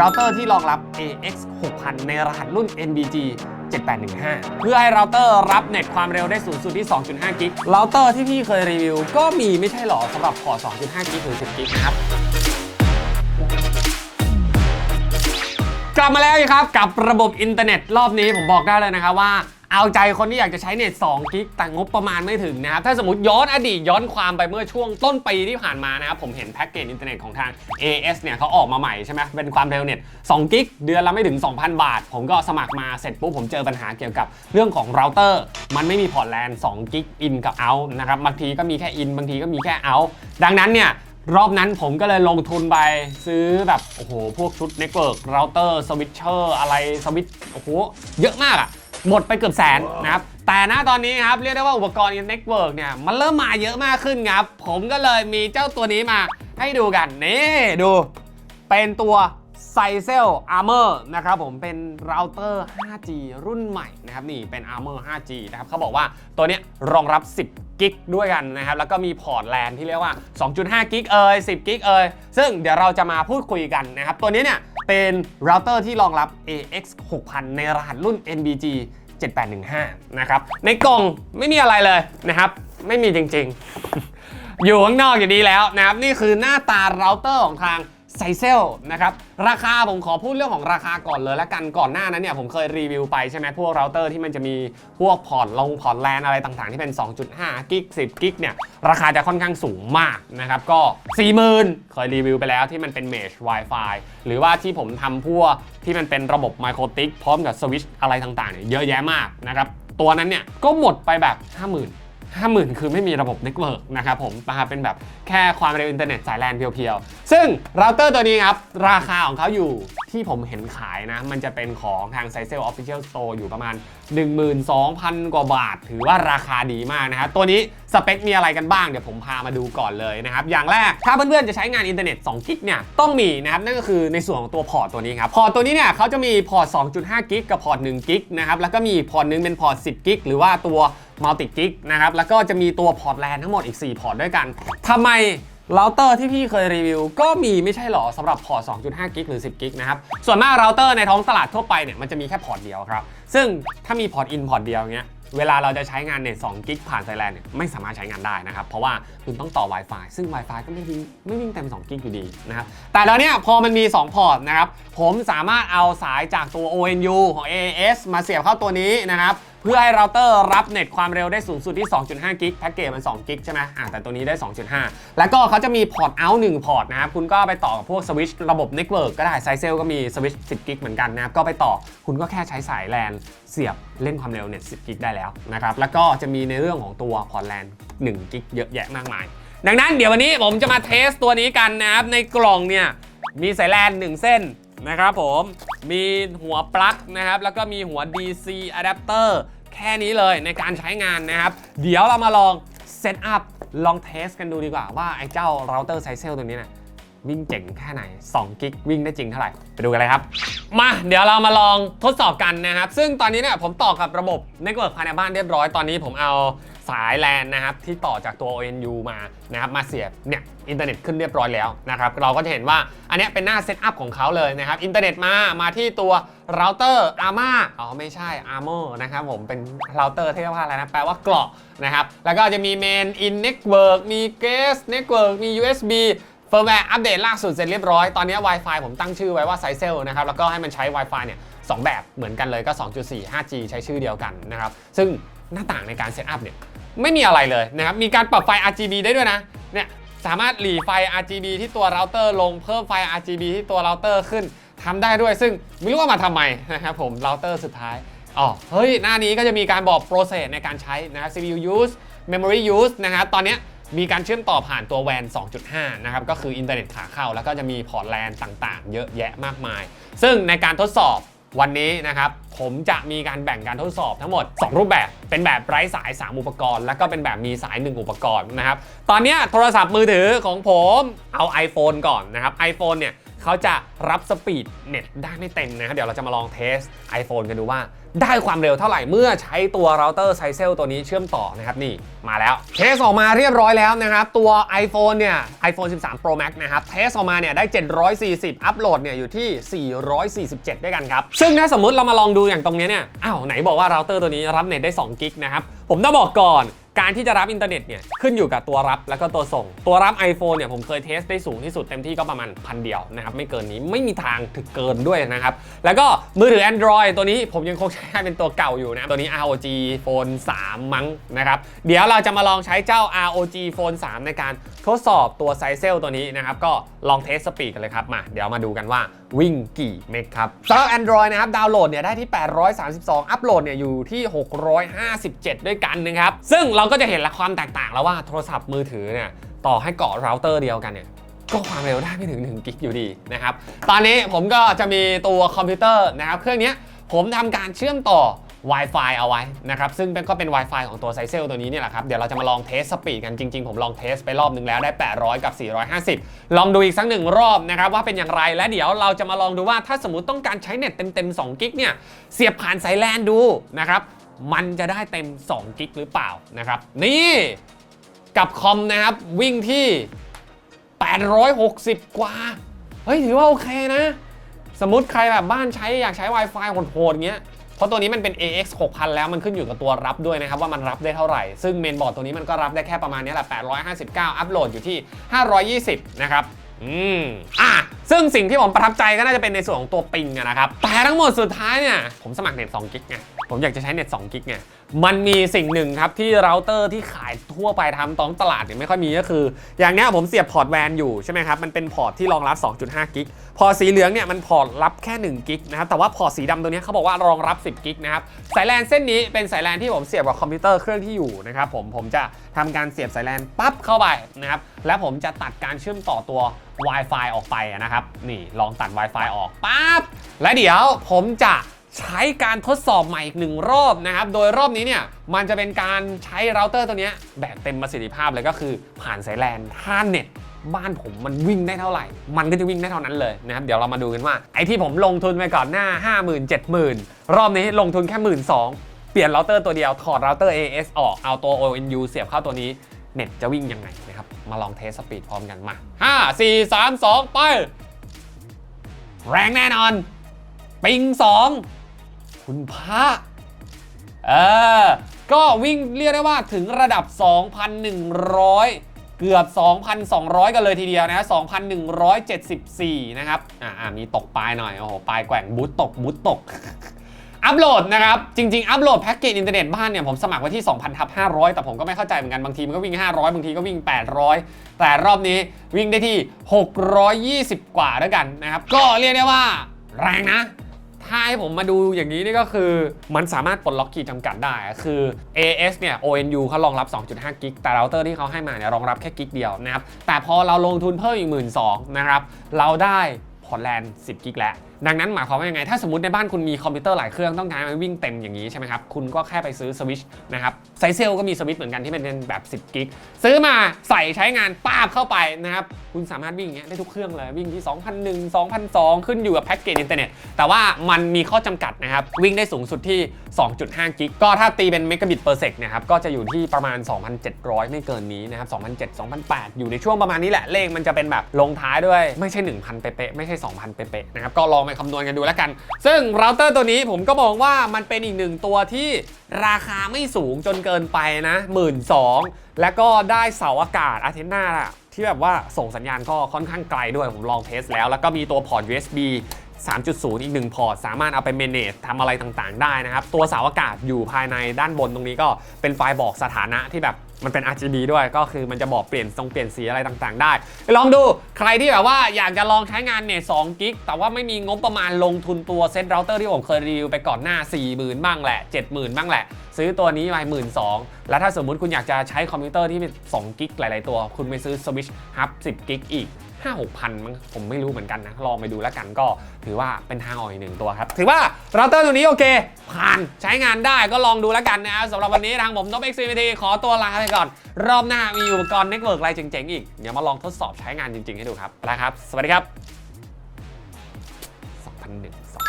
เราเตอร์ที่รองรับ AX 6000 ในรหัสรุ่น NBG 7815 เพื่อให้เราเตอร์รับเน็ตความเร็วได้สูงสุดที่ 2.5 กิกเราเตอร์ที่พี่เคยรีวิว ก็มีไม่ใช่หรอสำหรับพอ2.5 กิกหรือ10 กิกนะครับกลับมาแล้วครับกับระบบอินเทอร์เน็ตรอบนี้ผมบอกได้เลยนะครับว่า เอาใจคนที่อยากจะใช้เน็ต2กิกแต่งบประมาณไม่ถึงนะครับ ถ้าสมมติย้อนอดีตย้อนความไปเมื่อช่วงต้นปีที่ผ่านมานะครับ ผมเห็นแพ็กเกจอินเทอร์เน็ตของทาง AS เนี่ยเขาออกมาใหม่ใช่ไหมเป็นความเร็วเน็ต2กิกเดือนละไม่ถึง 2,000 บาท ผมก็สมัครมาเสร็จปุ๊บผมเจอปัญหาเกี่ยวกับเรื่องของเราเตอร์ มันไม่มีพอร์ตแลน2กิกอินกับเอานะครับบางทีก็มีแค่อินบางทีก็มีแค่เอาดังนั้นเนี่ยรอบนั้นผมก็เลยลงทุนไปซื้อแบบ โอ้โห พวกชุดเน็ตเวิร์กเราเตอร์สวิตเชอร์อะไรสวิตโอ้โห เยอะมากอะ หมดไปเกือบแสนนะครับ แต่ณตอนนี้ครับเรียกได้ว่าอุปกรณ์เน็ตเวิร์กเนี่ยมันเริ่มมาเยอะมากขึ้นครับ ผมก็เลยมีเจ้าตัวนี้มาให้ดูกัน นี่ดู เป็นตัวไซเซล Armor นะครับผมเป็นเราเตอร์ 5G รุ่นใหม่นะครับนี่เป็น Armor 5G นะครับเขาบอกว่าตัวนี้รองรับ 10 กิกด้วยกันนะครับแล้วก็มีพอร์ตแลนที่เรียกว่า 2.5 กิกเอ่ย10 กิกเอ่ยซึ่งเดี๋ยวเราจะมาพูดคุยกันนะครับตัวนี้เนี่ย เป็นเราเตอร์ที่รองรับ AX 6000 ในรหัสรุ่น NBG 7815 นะครับ ในกล่องไม่มีอะไรเลยนะครับ ไม่มีจริงๆ อยู่ข้างนอกอยู่ดีแล้วนะครับ นี่คือหน้าตาเราเตอร์ของทาง ไซเซลนะครับราคาผมขอพูดเรื่องของราคาก่อนเลยละกันก่อนหน้านั้นเนี่ยผมเคยรีวิวไปใช่ไหมพวกเราเตอร์ที่มันจะมีพวกพอร์ตลงพอร์ตแลนอะไรต่างๆ ที่เป็น 2.5 กิก 10 กิกเนี่ยราคาจะค่อนข้างสูงมากนะครับก็ 40,000 เคยรีวิวไปแล้วที่มันเป็น Mesh Wi-Fi หรือว่าที่ผมทำพวกที่มันเป็นระบบไมโครติกพร้อมกับสวิตช์อะไรต่างๆเนี่ยเยอะแยะมากนะครับตัวนั้นเนี่ยก็หมดไปแบบ 50,000 50,000 คือไม่มีระบบเน็ตเวิร์กนะครับผมนะครับเป็นแบบแค่ความเร็วอินเทอร์เน็ตสายแลนเพียวๆ ซึ่งเราเตอร์ตัวนี้ครับ ราคาของเขาอยู่ที่ผมเห็นขายนะ มันจะเป็นของทาง s i z e l Official Store อยู่ประมาณ 12,000 กว่าบาท ถือว่าราคาดีมากนะครับตัวนี้สเปคมีอะไรกันบ้างเดี๋ยวผมพามาดูก่อนเลยนะครับ อย่างแรกถ้าเพื่อนๆจะใช้งานอินเทอร์เน็ต2กิกเนี่ยต้องมีนะครับนั่นก็คือในส่วนของตัวพอร์ตตัวนี้ครับพอร์ตตัวนี้เนี่ยเขาจะมีพอร์ต 2.5 กิกกับพอร์ต1กิกนะครับแล้วก็มีพอร์ตหนึงเป็นพอร์ต 10 กิกหรือว่าตัวมัลติกิกนะครับแล้วก็จะมีตัวพอร์ตแลนทั้งหมดอีก 4 พอร์ตด้วยกันทำไมเราเตอร์ที่พี่เคยรีวิวก็มีไม่ใช่หรอสำหรับพอร์ต 2.5 กิกหรือ 10 กิกนะครับ ส่วนมากเราเตอร์ในท้องตลาดทั่วไปเนี่ยมันจะมีแค่พอร์ตเดียวครับ ซึ่งถ้ามีพอร์ตอินพอร์ตเดียวเงี้ยเวลาเราจะใช้งานเน็ต2กิกผ่านไซแลนเนี่ยไม่สามารถใช้งานได้นะครับ เพราะว่าคุณต้องต่อ Wi-Fi ซึ่ง Wi-Fi ก็ไม่วิ่งไม่วิ่งเต็ม2กิกอยู่ดีนะครับ แต่แล้วเนี่ยพอมันมี 2 พอร์ตนะครับ ผมสามารถเอาสายจากตัว ONU ของ AAS มาเสียบเข้าตัวนี้นะครับเพื่อให้เราเตอร์รับเน็ตความเร็วได้สูงสุดที่ 2.5 กิกแพ็กเกจมัน 2 กิกใช่ไหมอ่าแต่ตัวนี้ได้ 2.5 แล้วก็เขาจะมีพอร์ตเอาท์1พอร์ตนะครับ คุณก็ไปต่อกับพวกสวิชระบบเน็ตเวิร์กก็ได้ไซเซลก็มีสวิช10 กิกเหมือนกันนะครับ ก็ไปต่อคุณก็แค่ใช้สายแลนเสียบเล่นความเร็วเน็ต10 กิกได้แล้วนะครับ แล้วก็จะมีในเรื่องของตัวพอร์ตแลน1กิกเยอะแยะมากมาย ดังนั้นเดี๋ยววันนี้ผมจะมาเทสตัวนี้กันนะครับในกล่องเนี่ยมีสายแลน1เส้น นะครับผมมีหัวปลั๊กนะครับแล้วก็มีหัว DC adapter แค่นี้เลยในการใช้งานนะครับ เดี๋ยวเรามาลองเซตอัพลองเทสกันดูดีกว่าว่าไอ้เจ้าเราเตอร์ไซเซลตัวนี้เนี่ย วิ่งเจ๋งแค่ไหน2กิกวิ่งได้จริงเท่าไหร่ไปดูกันเลยครับ มาเดี๋ยวเรามาลองทดสอบกันนะครับ ซึ่งตอนนี้เนี่ยผมต่อกับระบบเน็ตเวิร์กภายในบ้านเรียบร้อย ตอนนี้ผมเอาสายแลนนะครับที่ต่อจากตัว ONU มานะครับมาเสียบเนี่ยอินเทอร์เน็ตขึ้นเรียบร้อยแล้วนะครับเราก็จะเห็นว่าอันนี้เป็นหน้าเซตอัพของเขาเลยนะครับอินเทอร์เน็ตมามาที่ตัวเราเตอร์ ARMA อ๋อไม่ใช่ Armor นะครับผมเป็นเราเตอร์ที่เรียกว่าอะไรนะแปลว่าเกราะนะครับแล้วก็จะมี Main In Network มี Guest Network มี USB เฟิร์มแวร์อัปเดตล่าสุดเสร็จเรียบร้อย ตอนนี้ Wi-Fi ผมตั้งชื่อไว้ว่าไซเซลนะครับ แล้วก็ให้มันใช้ Wi-Fi เนี่ยสองแบบเหมือนกันเลยก็ 2.4 5G ใช้ชื่อเดียวกันนะครับ ซึ่งหน้าต่างในการเซตอัพเนี่ยไม่มีอะไรเลยนะครับ มีการปรับไฟ RGB ได้ด้วยนะ เนี่ยสามารถหลีไฟ RGB ที่ตัวเราเตอร์ลงเพิ่มไฟ RGB ที่ตัวเราเตอร์ขึ้นทำได้ด้วย ซึ่งไม่รู้ว่ามาทำไมนะครับผมเราเตอร์สุดท้ายอ๋อเฮ้ย หน้านี้ก็จะมีการบอก process ในการใช้นะครับ CPU use memory use นะครับตอนเนี้ย มีการเชื่อมต่อผ่านตัวแวน 2.5 นะครับ ก็คืออินเทอร์เน็ตขาเข้า แล้วก็จะมีพอร์ตแลนต่างๆ เยอะแยะมากมาย ซึ่งในการทดสอบวันนี้นะครับผมจะมีการแบ่งการทดสอบทั้งหมด 2 รูปแบบ เป็นแบบไร้สาย 3 อุปกรณ์ แล้วก็เป็นแบบมีสาย 1 อุปกรณ์นะครับ ตอนนี้โทรศัพท์มือถือของผมเอา iPhone ก่อนนะครับ iPhone เนี่ย เขาจะรับสปีดเน็ตได้ไม่เต็มนะครับ เดี๋ยวเราจะมาลองเทส iPhone กันดูว่า ได้ความเร็วเท่าไหร่เมื่อใช้ตัวเราเตอร์ไซเซลตัวนี้เชื่อมต่อนะครับ นี่มาแล้ว เทสออกมาเรียบร้อยแล้วนะครับ ตัว iPhone เนี่ย iPhone 13 Pro Max นะครับ เทสออกมาเนี่ยได้ 740 อัปโหลดเนี่ยอยู่ที่ 447 ด้วยกันครับ ซึ่งถ้าสมมติเรามาลองดูอย่างตรงนี้เนี่ย อ้าวไหนบอกว่าเราเตอร์ตัวนี้รับเน็ตได้2กิกนะครับ ผมต้องบอกก่อน การที่จะรับอินเทอร์เน็ตเนี่ยขึ้นอยู่กับตัวรับแล้วก็ตัวส่ง ตัวรับ iPhone เนี่ยผมเคยเทสได้สูงที่สุดเต็มที่ก็ประมาณพันเดียวนะครับไม่เกินนี้ไม่มีทางถึงเกินด้วยนะครับแล้วก็มือถือ Android ตัวนี้ผมยังคงใช้เป็นตัวเก่าอยู่นะตัวนี้ ROG Phone 3 มั้งนะครับเดี๋ยวเราจะมาลองใช้เจ้า ROG Phone 3 ในการ ทดสอบตัวไซเซลตัวนี้นะครับ ก็ลองเทสสปีดกันเลยครับ มาเดี๋ยวมาดูกันว่าวิ่งกี่เมกครับสำหรับ Android นะครับ ดาวน์โหลดเนี่ยได้ที่ 832 อัปโหลดเนี่ยอยู่ที่ 657 ด้วยกันนะครับ ซึ่งเราก็จะเห็นละความแตกต่างแล้วว่าโทรศัพท์มือถือเนี่ยต่อให้เกาะเราเตอร์เดียวกันเนี่ยก็ความเร็วได้ไม่ถึง1กิกอยู่ดีนะครับ ตอนนี้ผมก็จะมีตัวคอมพิวเตอร์นะครับ เครื่องนี้ผมทำการเชื่อมต่อ Wi-Fi เอาไว้นะครับซึ่งก็เป็น Wi-Fi ของตัวไซเซลตัวนี้เนี่ยแหละครับเดี๋ยวเราจะมาลองเทสสปีดกันจริงๆ ผมลองเทสไปรอบนึงแล้วได้ 800 กับ 450 ลองดูอีกสักหนึ่งรอบนะครับว่าเป็นอย่างไรและเดี๋ยวเราจะมาลองดูว่าถ้าสมมติต้องการใช้เน็ตเต็มๆ2กิกเนี่ยเสียบผ่านสายแลนดูนะครับมันจะได้เต็ม2กิกหรือเปล่านะครับนี่กับคอมนะครับวิ่งที่ 860 กว่า เฮ้ยถือว่าโอเคนะ สมมติใครแบบบ้านใช้อยากใช้ Wi-Fi โหดๆเงี้ย เพราะตัวนี้มันเป็น AX 6000 แล้วมันขึ้นอยู่กับตัวรับด้วยนะครับว่ามันรับได้เท่าไหร่ ซึ่งเมนบอร์ดตัวนี้มันก็รับได้แค่ประมาณนี้แหละ 859 อัพโหลดอยู่ที่ 520 นะครับอืมอะซึ่งสิ่งที่ผมประทับใจก็น่าจะเป็นในส่วนของตัวปิงนะครับแต่ทั้งหมดสุดท้ายเนี่ยผมสมัครเน็ต2กิกไงผมอยากจะใช้เน็ต2กิกไง มันมีสิ่งหนึ่งครับที่เราเตอร์ที่ขายทั่วไปทำตองตลาดเนี่ยไม่ค่อยมีก็คือ อย่างเนี้ยผมเสียบพอร์ตแวนอยู่ใช่ไหมครับ มันเป็นพอร์ตที่รองรับ 2.5 กิก พอสีเหลืองเนี่ยมันพอร์ตรับแค่ 1 กิกนะครับ แต่ว่าพอร์ตสีดำตัวนี้เขาบอกว่ารองรับ 10 กิกนะครับ สายแลนเส้นนี้เป็นสายแลนที่ผมเสียบกับคอมพิวเตอร์เครื่องที่อยู่นะครับผม ผมจะทำการเสียบสายแลนปั๊บเข้าไปนะครับ แล้วผมจะตัดการเชื่อมต่อตัว Wi-Fi ออกไปนะครับ นี่ลองตัด Wi-Fi ออกปั๊บ และเดี๋ยวผมจะ ใช้การทดสอบใหม่อีกหนึ่งรอบนะครับ โดยรอบนี้เนี่ยมันจะเป็นการใช้เราเตอร์ตัวนี้แบบเต็มประสิทธิภาพเลยก็คือผ่านสายแลนถ้าเน็ตบ้านผมมันวิ่งได้เท่าไหร่ มันก็จะวิ่งได้เท่านั้นเลยนะครับ เดี๋ยวเรามาดูกันว่า ไอ้ที่ผมลงทุนไปก่อนหน้า 50,000 70,000 รอบนี้ลงทุนแค่1 2ื่นเปลี่ยนเราเตอร์ตัวเดียว ถอดเราเตอร์ AS ออก เอาตัว ONU เสียบเข้าตัวนี้ เน็ตจะวิ่งยังไงนะครับ มาลองเทสสปีดพร้อมกันมา 5 4 3 2 ไป แรงแน่นอน ปิง 2 คุณพระเออก็วิ่งเรียกได้ว่าถึงระดับ 2,100 เกือบ 2,200 กันเลยทีเดียวนะ 2,174 นะครับ อ่ามีตกปลายหน่อย โอ้โห ปลายแกว่งบูตตกบูตตก อัปโหลดนะครับ จริง ๆ อัปโหลดแพ็กเกจอินเทอร์เน็ตบ้านเนี่ย ผมสมัครไว้ที่ 2,000ทับ500 แต่ผมก็ไม่เข้าใจเหมือนกัน บางทีมันก็วิ่ง 500 บางทีก็วิ่ง 800 แต่รอบนี้วิ่งได้ที่ 620 กว่าด้วกันนะครับ ก็เรียกได้ว่าแรงนะ ถ้าให้ผมมาดูอย่างนี้นี่ก็คือ มันสามารถปลดล็อกขีดจำกัดได้ คือ AS เนี่ย ONU เขารองรับ 2.5 กิก แต่เราเตอร์ที่เขาให้มาเนี่ยรองรับแค่กิกเดียวนะครับ แต่พอเราลงทุนเพิ่มอีก 1 2ื่นนะครับ เราได้พอร์ตแลนด์ 10 กิกแล้ว ดังนั้นหมายความว่ายังไง ถ้าสมมติในบ้านคุณมีคอมพิวเตอร์หลายเครื่องต้องการมันวิ่งเต็มอย่างนี้ใช่ไหมครับ คุณก็แค่ไปซื้อสวิชนะครับไซเซลก็มีสวิชเหมือนกันที่เป็นแบบ 10 กิก ซื้อมาใส่ใช้งานป้าบเข้าไปนะครับ คุณสามารถวิ่งอย่างเงี้ยได้ทุกเครื่องเลย วิ่งที่ 2,001 2,002 ขึ้นอยู่กับแพ็กเกจอินเทอร์เน็ต แต่ว่ามันมีข้อจำกัดนะครับ วิ่งได้สูงสุดที่ 2.5 กิก ก็ถ้าตีเป็นเมกะบิตเปอร์เซกนะครับ ก็จะอยู่ที่ประมาณ 2,700 ไม่เกินนี้นะครับ2,700 2,800 อยู่ในช่วงประมาณนี้แหละ เลขมันจะเป็นแบบลงท้ายด้วย ไม่ใช่ 1,000 เป๊ะๆ ไม่ใช่ 2,000 เป๊ะๆ นะครับ ก็ลองไปคำนวณกันดูแล้วกัน ซึ่งเราเตอร์ตัวนี้ผมก็มองว่ามันเป็นอีกหนึ่งตัวที่ราคาไม่สูงจนเกินไปนะ 1 2ื่นแล้วก็ได้เสาอากาศอาเทน่าที่แบบว่าส่งสัญญาณก็ค่อนข้างไกลด้วยผมลองเทสแล้ว แล้วก็มีตัวพอร์ต USB 3.0 อีกหนึ่งพอร์ต สามารถเอาไปเมนเนจทำอะไรต่างๆ ได้นะครับ ตัวเสาอากาศอยู่ภายในด้านบนตรงนี้ก็เป็นไฟล์บอกสถานะที่แบบ มันเป็น RGB ด้วยก็คือมันจะบอกเปลี่ยนทรงเปลี่ยนสีอะไรต่างๆ ได้ ลองดูใครที่แบบว่าอยากจะลองใช้งานเนี่ย2กิกแต่ว่าไม่มีงบประมาณลงทุนตัวเซตเราเตอร์ที่ผมเคยรีวิวไปก่อนหน้า 40,000 บ้างแหละ 70,000 บ้างแหละ ซื้อตัวนี้ไปหมื่นสองแล้วถ้าสมมุติคุณอยากจะใช้คอมพิวเตอร์ที่เป็น2กิกหลาย ๆ ตัว คุณไปซื้อสวิชฮับ10กิกอีก 5 6พันมั้งผมไม่รู้เหมือนกันนะ ลองไปดูแล้วกันก็ถือว่าเป็นทางออกอีกหนึ่งตัวครับ ถือว่าเราเตอร์ตัวนี้โอเค ผ่านใช้งานได้ก็ลองดูแล้วกันนะครับสำหรับวันนี้ทางผมนบเอ็กซ์ีขอตัวลาไปก่อน รอบหน้ามีอุปกรณ์เน็ตเวิร์กอะไรเจ๋งๆอีก เดี๋ยวมาลองทดสอบใช้งานจริงๆให้ดูครับไปแล้วครับ สวัสดีครับพันหนึ่งสอง